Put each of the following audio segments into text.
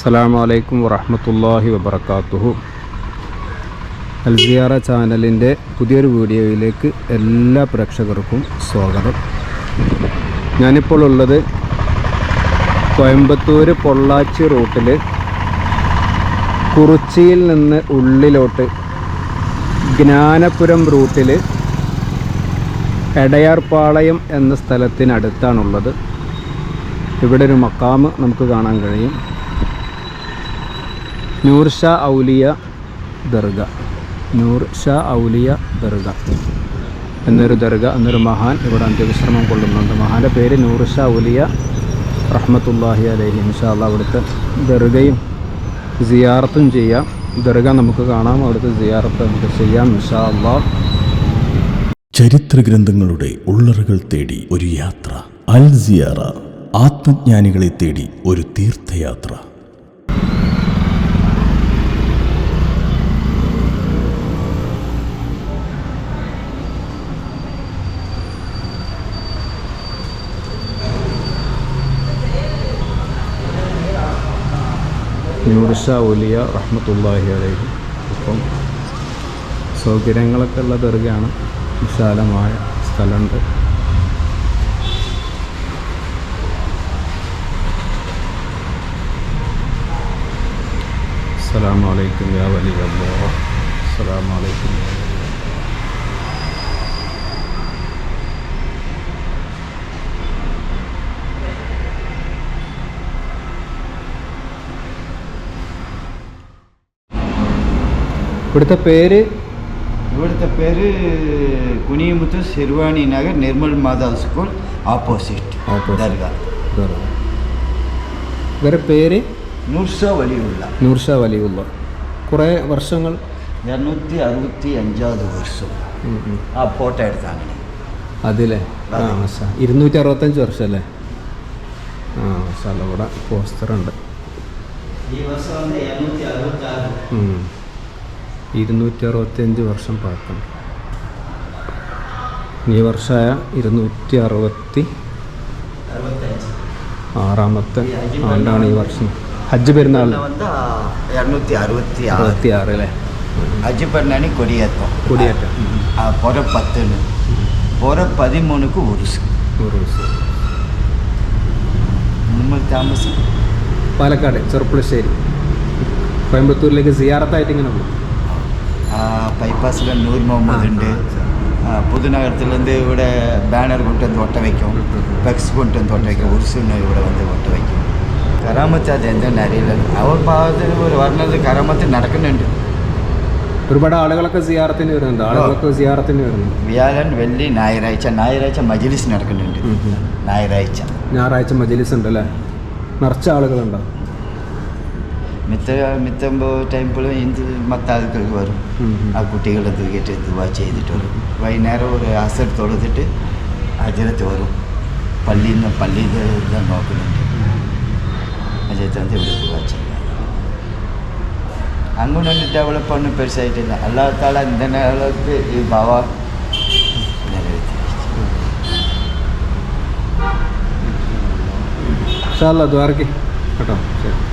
അസ്സാം വലൈക്കും വറഹമത്തല്ലാഹി വബർക്കാത്തുഹു അൽസിയാറ ചാനലിന്റെ പുതിയൊരു വീഡിയോയിലേക്ക് എല്ലാ പ്രേക്ഷകർക്കും സ്വാഗതം. ഞാനിപ്പോൾ ഉള്ളത് കോയമ്പത്തൂർ പൊള്ളാച്ചി റൂട്ടിൽ കുറിച്ചിയിൽ നിന്ന് ഉള്ളിലോട്ട് ജ്ഞാനപുരം റൂട്ടിൽ എടയാർപാളയം എന്ന സ്ഥലത്തിനടുത്താണുള്ളത്. ഇവിടെ ഒരു മക്കാമ് നമുക്ക് കാണാൻ കഴിയും. നൂർ ഷാ ഔലിയ ദർഗ. നൂർ ഷാ ഔലിയ ദർഗ. എന്നൊരു ദർഗ എന്നൊരു മഹാൻ ഇവിടെ അന്ത്യവിശ്രമം കൊള്ളുന്നുണ്ട്. മഹാന്റെ പേര് നൂർ ഷാ ഔലിയ റഹ്മത്തുല്ലാഹി അലൈഹി. ഇൻഷാല്ല അവിടുത്തെ ദർഗയും സിയാറത്തും ചെയ്യാം. ദർഗ നമുക്ക് കാണാം അവിടുത്തെ സിയാറത്ത് നമുക്ക് ചെയ്യാം ഇൻഷാ ചരിത്ര ഗ്രന്ഥങ്ങളുടെ ഉള്ളറുകൾ തേടി ഒരു യാത്ര. അൽ സിയാറ ആത്മജ്ഞാനികളെ തേടി ഒരു തീർത്ഥയാത്ര. നൂർഷ ഒലിയ റഹ്മത്തുല്ലാഹി അലൈഹി. അപ്പം സൗകര്യങ്ങളൊക്കെ ഉള്ള ദർഗയാണ് വിശാലമായ സ്ഥലമുണ്ട്. അസ്സലാമു അലൈക്കും യാ വലിയ അല്ലാഹ്. അസ്സലാമു അലൈക്കും ഇവിടുത്തെ പേര്? ഇവിടുത്തെ പേര് കുനിയമുത്ത് ശിർവാണി നഗർ നിർമ്മൽ മാതാ സ്കൂൾ ഓപ്പോസിറ്റ് ദർഗ. ഇവരുടെ പേര്? നൂർഷാ വലിയുള്ള. നൂർഷാ വലിയുള്ള. കുറേ വർഷങ്ങൾ? ഇരുന്നൂറ്റി അറുപത്തി അഞ്ചാമത് വർഷം. ആ ഫോട്ടോ എടുത്താണ്. അതിലെ? ആ ഇരുന്നൂറ്റി അറുപത്തഞ്ച് വർഷം അല്ലേ ആ സ്ഥലം ഇവിടെ പോസ്റ്ററുണ്ട്. ഈ വർഷം ഇരുന്നൂറ്റി അറുപത്തി ആറ്. ഇരുന്നൂറ്റി അറുപത്തഞ്ച് വർഷം പഴക്കം ഈ വർഷമായ ഇരുന്നൂറ്റി അറുപത്തി അറുപത്തഞ്ച് ആറാമത്തെ ആണ്ടാണ് ഈ വർഷം ഹജ്ജ് പെരുന്നാൾ வந்து இரநூத்தி அறுபத்தி ஆறு അറുപത്തി ആറ് അല്ലേ அஜி பண்ணானி கொடியேற்றம் കൊടിയേറ്റം ஆ, புற பத்துன்னு புற பதிமூணுக்கு உருசு നൂറ് ദിവസം നമ്മൾ താമസം പാലക്കാട് ചെറുപ്പുളശ്ശേരി കോയമ്പത്തൂരിലേക്ക് സിയാറത്തായിട്ട് ഇങ്ങനെ പോകും பைபாஸில் நூறு முகமது உண்டு புதுநகரத்துலேருந்து നിന്ന് பேனர் ബാനർ வந்து ஒட்ட வைக்கும் பெக்ஸ் கொண்டு வந்து ஒட்ட வைக்கும் ഇവിടെ വന്ന് வந்து ஒட்ட வைக்கும் കറാമത്ത് അതെന്താ അറിയില്ല. അവർ ഭാഗത്തിൽ പറഞ്ഞത് കറാമത്ത് നടക്കുന്നുണ്ട്. ഒരുപാട് ആളുകളൊക്കെ സിയാറത്തിന് വരുന്നുണ്ട്. ആളുകളൊക്കെ സിയാറത്തിന് വരുന്നു വ്യാഴൻ വെള്ളി ഞായറാഴ്ച. ഞായറാഴ്ച മജിലിസ് നടക്കുന്നുണ്ട്. ഞായറാഴ്ച. ഞായറാഴ്ച മജിലിസ് ഉണ്ട് അല്ലേ നിറച്ച ആളുകളുണ്ടോ? മിത്ത മിത്തമ്പോ ടൈമിലും ഇന്ത് മത്ത ആൾക്കാർക്ക് വരും ഉം, ഉം. ആ കുട്ടികളെ തൂക്കിയിട്ട് ദുവാ ചെയ്തിട്ട് വരും വൈകുന്നേരം ഒരു അസർ തൊഴുതിട്ട് അജരത്ത് വരും പള്ളിയിൽ നിന്ന് പള്ളിയിൽ ഇതെല്ലാം നോക്കുന്നുണ്ട് അജയത്ത് വന്ന് ഇവിടെ ദുവാ ചെയ്യാം അങ്ങനെ ഡെവലപ്പ് ഒന്നും പെരുസായിട്ടില്ല അല്ലാത്താളെ എന്തെങ്കിലും ആൾക്ക് ഈ ഭാവ നിറവേറ്റി ഇൻഷാല്ലാ ദ്വാരക്ക് കേട്ടോ ശരി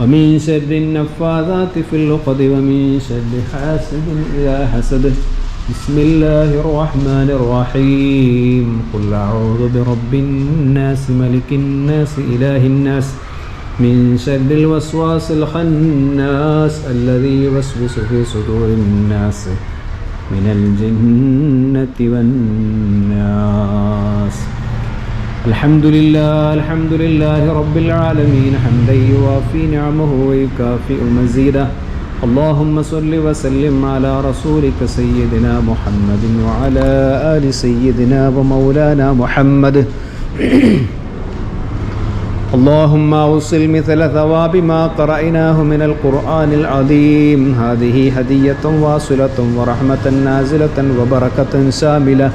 ومن شر النفاذات في العقد ومن شر حاسد إذا حسد. بسم الله الرحمن الرحيم. قل أعوذ برب الناس ملك الناس إله الناس. من شر الوسواس الخناس الذي يوسوس في صدور الناس. من الجنة والناس. الحمد لله الحمد لله رب العالمين حمدا يوافي نعمه ويكافئ مزيده. اللهم صل وسلم على رسولك سيدنا محمد وعلى آل سيدنا ومولانا محمد. اللهم أوصل مثل ثواب ما قرأناه من القرآن العظيم. هذه هدية واصلة ورحمة نازلة وبركة شاملة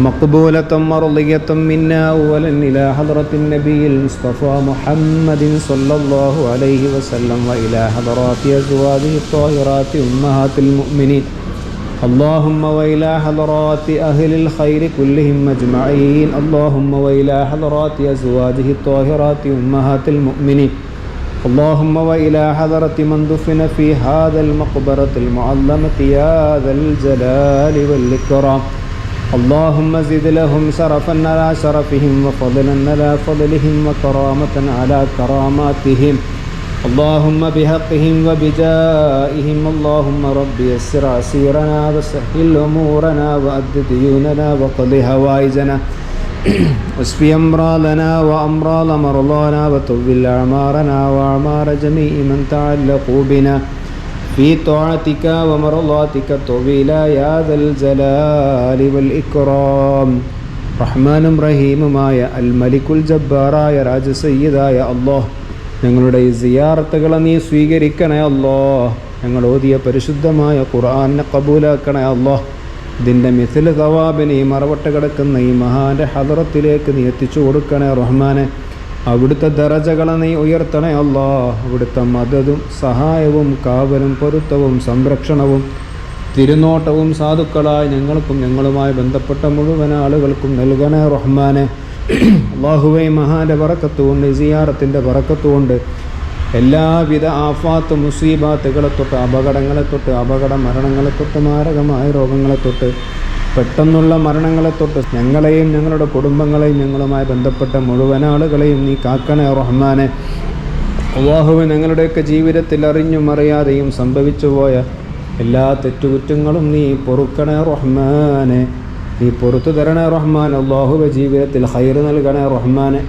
مقبولة مرضية منا أولا إلى حضرة النبي المصطفى محمد صلى الله عليه وسلم وإلى حضرات أزواجه الطاهرات أمهات المؤمنين اللهم وإلى حضرات أهل الخير كلهم أجمعين اللهم وإلى حضرات أزواجه الطاهرات أمهات المؤمنين اللهم وإلى حضرة من دفن في هذا المقبرة المعظمة يا ذا الجلال والإكرام اللهم زد لهم شرفا على شرفهم وفضلا على فضلهم وكرامة على كراماتهم. اللهم بحقهم وبجائهم. اللهم رب يسر عسيرنا وسهل أمورنا وأد ديوننا وقض هوائجنا. واشف أمراضنا وأمراض مرضانا وطول أعمارنا وأعمار جميع من تعلقوا بنا. في طاعتك ومرضاتك طويلا يا ذا الجلال والإكرام റഹ്മാനും റഹീമുമായ അൽ മലിക്കുൽ ജബ്ബാറായ രാജസയ്യിദായ അള്ളാഹ് ഞങ്ങളുടെ ഈ സിയാറത്തുകളെ നീ സ്വീകരിക്കണേ അല്ലോ ഞങ്ങൾ ഓതിയ പരിശുദ്ധമായ ഖുർആനെ കബൂലാക്കണേ അല്ലോ ഇതിൻ്റെ മിഥിൽ തവാബിനെ ഈ മറവട്ട് കിടക്കുന്ന ഈ മഹാൻ്റെ ഹദറത്തിലേക്ക് നീ എത്തിച്ചു കൊടുക്കണേ റഹ്മാനെ അവിടുത്തെ ദറജകളെ നീ ഉയർത്തണേ അല്ലാ. അവിടുത്തെ മദതും സഹായവും കാവലും പൊരുത്തവും സംരക്ഷണവും തിരുനോട്ടവും സാധുക്കളായി ഞങ്ങൾക്കും ഞങ്ങളുമായി ബന്ധപ്പെട്ട മുഴുവൻ ആളുകൾക്കും നൽകണേ റഹ്മാനെ. അള്ളാഹുവൈ മഹാന്റെ പറക്കത്തുകൊണ്ട് സിയാറത്തിന്റെ പറക്കത്തുകൊണ്ട് എല്ലാവിധ ആഫാത്ത് മുസീബാത്തുകളെ തൊട്ട് അപകടങ്ങളെ തൊട്ട് അപകട മരണങ്ങളെ തൊട്ട് മാരകമായ രോഗങ്ങളെ തൊട്ട് പെട്ടെന്നുള്ള മരണങ്ങളെ തൊട്ട് ഞങ്ങളെയും ഞങ്ങളുടെ കുടുംബങ്ങളെയും ഞങ്ങളുമായി ബന്ധപ്പെട്ട മുഴുവൻ ആളുകളെയും നീ കാക്കണേ റഹ്മാനെ. അള്ളാഹുവെ ഞങ്ങളുടെയൊക്കെ ജീവിതത്തിൽ അറിഞ്ഞും അറിയാതെയും സംഭവിച്ചു പോയ എല്ലാ തെറ്റുകുറ്റങ്ങളും നീ പൊറുക്കണേ റഹ്മാനെ. നീ പൊറത്തു തരണേ റഹ്മാൻ അള്ളാഹുവെ ജീവിതത്തിൽ ഹൈർ നൽകണേ റഹ്മാനെ.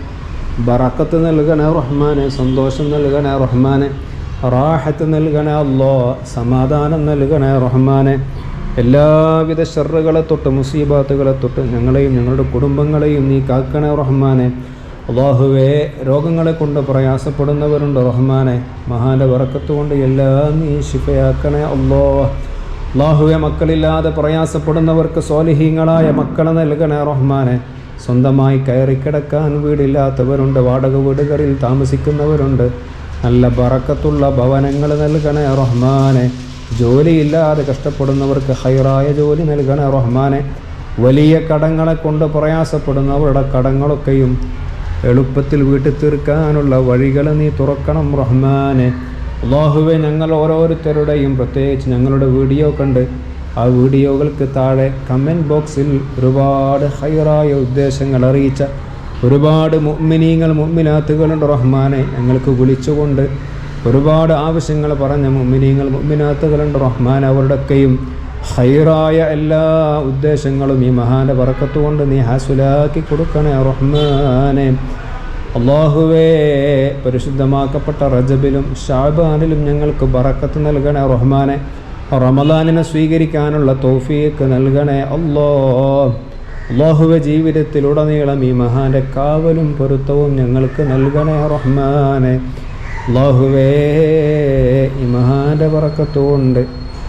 ബറക്കത്ത് നൽകണേ റഹ്മാനെ. സന്തോഷം നൽകണേ റഹ്മാനെ. റാഹത്ത് നൽകണേ അല്ലോ സമാധാനം നൽകണേ റഹ്മാനെ. എല്ലാവിധ ഷെറുകളെ തൊട്ട് മുസീബാത്തുകളെ തൊട്ട് ഞങ്ങളെയും ഞങ്ങളുടെ കുടുംബങ്ങളെയും നീ കാക്കണ റഹ്മാനെ. അള്ളാഹുവേ രോഗങ്ങളെ കൊണ്ട് പ്രയാസപ്പെടുന്നവരുണ്ട് റഹ്മാനെ. മഹാന്റെ വറക്കത്ത് കൊണ്ട് എല്ലാം നീ ശിഫയാക്കണേ അല്ലോ അള്ളാഹുവെ മക്കളില്ലാതെ പ്രയാസപ്പെടുന്നവർക്ക് സ്വാലിഹീങ്ങളായ മക്കളെ നൽകണേ റഹ്മാനെ. സ്വന്തമായി കയറിക്കിടക്കാൻ വീടില്ലാത്തവരുണ്ട് വാടക വീടുകളിൽ താമസിക്കുന്നവരുണ്ട്. നല്ല ബറക്കത്തുള്ള ഭവനങ്ങൾ നൽകണേ റഹ്മാനെ. ജോലിയില്ലാതെ കഷ്ടപ്പെടുന്നവർക്ക് ഹൈറായ ജോലി നൽകണേ റഹ്മാനെ. വലിയ കടങ്ങളെ കൊണ്ട് പ്രയാസപ്പെടുന്നവരുടെ കടങ്ങളൊക്കെയും എളുപ്പത്തിൽ വീട്ടിൽ തീർക്കാനുള്ള വഴികൾ നീ തുറക്കണം റഹ്മാനെ. അള്ളാഹുവെ ഞങ്ങൾ ഓരോരുത്തരുടെയും പ്രത്യേകിച്ച് ഞങ്ങളുടെ വീഡിയോ കണ്ട് ആ വീഡിയോകൾക്ക് താഴെ കമന്റ് ബോക്സിൽ ഒരുപാട് ഹൈറായ ഉദ്ദേശങ്ങൾ അറിയിച്ച ഒരുപാട് മുമ്മിനീങ്ങൾ മുമ്മിനാത്തുകളുണ്ട് റഹ്മാനെ. ഞങ്ങൾക്ക് വിളിച്ചുകൊണ്ട് ഒരുപാട് ആവശ്യങ്ങൾ പറഞ്ഞ മുമ്മിനീങ്ങൾ മുമ്മിനാത്തുകളുണ്ട് റഹ്മാൻ അവരുടെയൊക്കെയും ഹൈറായ എല്ലാ ഉദ്ദേശങ്ങളും ഈ മഹാന്റെ പറക്കത്തുകൊണ്ട് നീ ഹാസുലാക്കി കൊടുക്കണേ റഹ്മാനെ. അള്ളാഹുവേ പരിശുദ്ധമാക്കപ്പെട്ട റജബിലും ഷാബാനിലും ഞങ്ങൾക്ക് ബറക്കത്ത് നൽകണേ റഹ്മാനെ. റമദാനിനെ സ്വീകരിക്കാനുള്ള തോഫിയേക്ക് നൽകണേ അല്ലോ. അള്ളാഹുവെ ജീവിതത്തിലുടനീളം ഈ മഹാന്റെ കാവലും പൊരുത്തവും ഞങ്ങൾക്ക് നൽകണേ റഹ്മാനെ. അള്ളാഹുവേ ഈ പറക്കത്തുകൊണ്ട്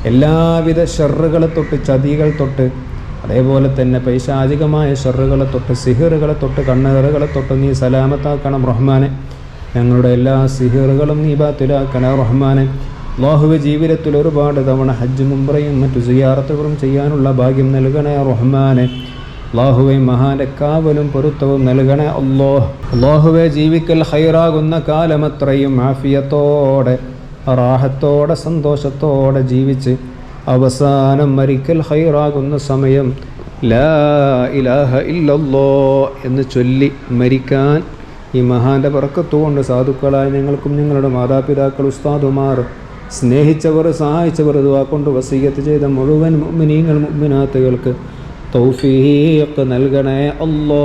എല്ലാവിധ ഷെറുകളെ തൊട്ട് ചതികൾ തൊട്ട് അതേപോലെ തന്നെ പൈശാചികമായ ഷെറുകളെ തൊട്ട് സിഹിറുകളെ തൊട്ട് കണ്ണേറുകളെ തൊട്ട് നീ സലാമത്താക്കണം റഹ്മാനെ. ഞങ്ങളുടെ എല്ലാ സിഹിറുകളും നീ ബാത്തിലാക്കണം റഹ്മാനെ. അള്ളാഹുവെ ജീവിതത്തിൽ ഒരുപാട് തവണ ഹജ്ജ് മുംബ്രയും മറ്റു സിയാറത്തുകളും ചെയ്യാനുള്ള ഭാഗ്യം നൽകണേ റഹ്മാനെ. അള്ളാഹുവെ മഹാന്റെ കാവലും പൊരുത്തവും നൽകണേ അല്ലോ അള്ളാഹുവെ ജീവിക്കൽ ഹൈറാകുന്ന കാലമത്രയും ആഫിയത്തോടെ റാഹത്തോടെ സന്തോഷത്തോടെ ജീവിച്ച് അവസാനം മരിക്കൽ ഹൈറാകുന്ന സമയം ലാ ഇലാഹ ഇല്ലല്ലോ എന്ന് ചൊല്ലി മരിക്കാൻ ഈ മഹാന്റെ പറക്കത്തുകൊണ്ട് സാധുക്കളായ ഞങ്ങൾക്കും ഞങ്ങളുടെ മാതാപിതാക്കൾ ഉസ്താദുമാർ സ്നേഹിച്ചവർ സഹായിച്ചവർ ഇതുവാ കൊണ്ട് ചെയ്ത മുഴുവൻ മുഅ്മിനീങ്ങൾ മുഅ്മിനാത്തുകൾക്ക് തൗഫീഖ് നൽകണേ അല്ലോ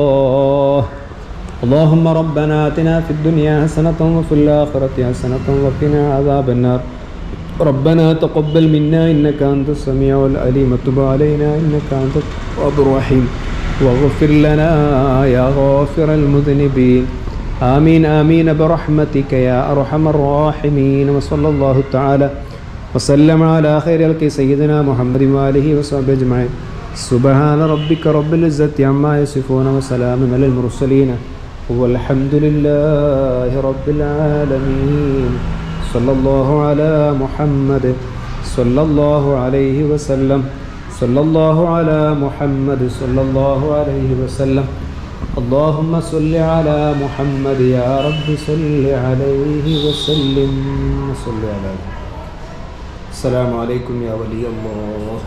اللهم ربنا آتنا في الدنيا حسنة وفي الآخرة حسنة وقنا عذاب النار ربنا تقبل منا إنك أنت السميع العليم وتب علينا إنك أنت التواب الرحيم واغفر لنا يا غافر المذنبين آمين آمين برحمتك يا أرحم الراحمين وصلى الله تعالى وسلم على خير الك سيدنا محمد وآله وصحبه أجمعين سبحان ربك رب العزة عما يصفون وسلام على المرسلين والحمد لله رب العالمين صلى الله على محمد صلى الله عليه وسلم صلى الله على محمد صلى الله عليه وسلم اللهم صل على محمد يا رب صل عليه وسلم صل على السلام عليكم يا ولي الله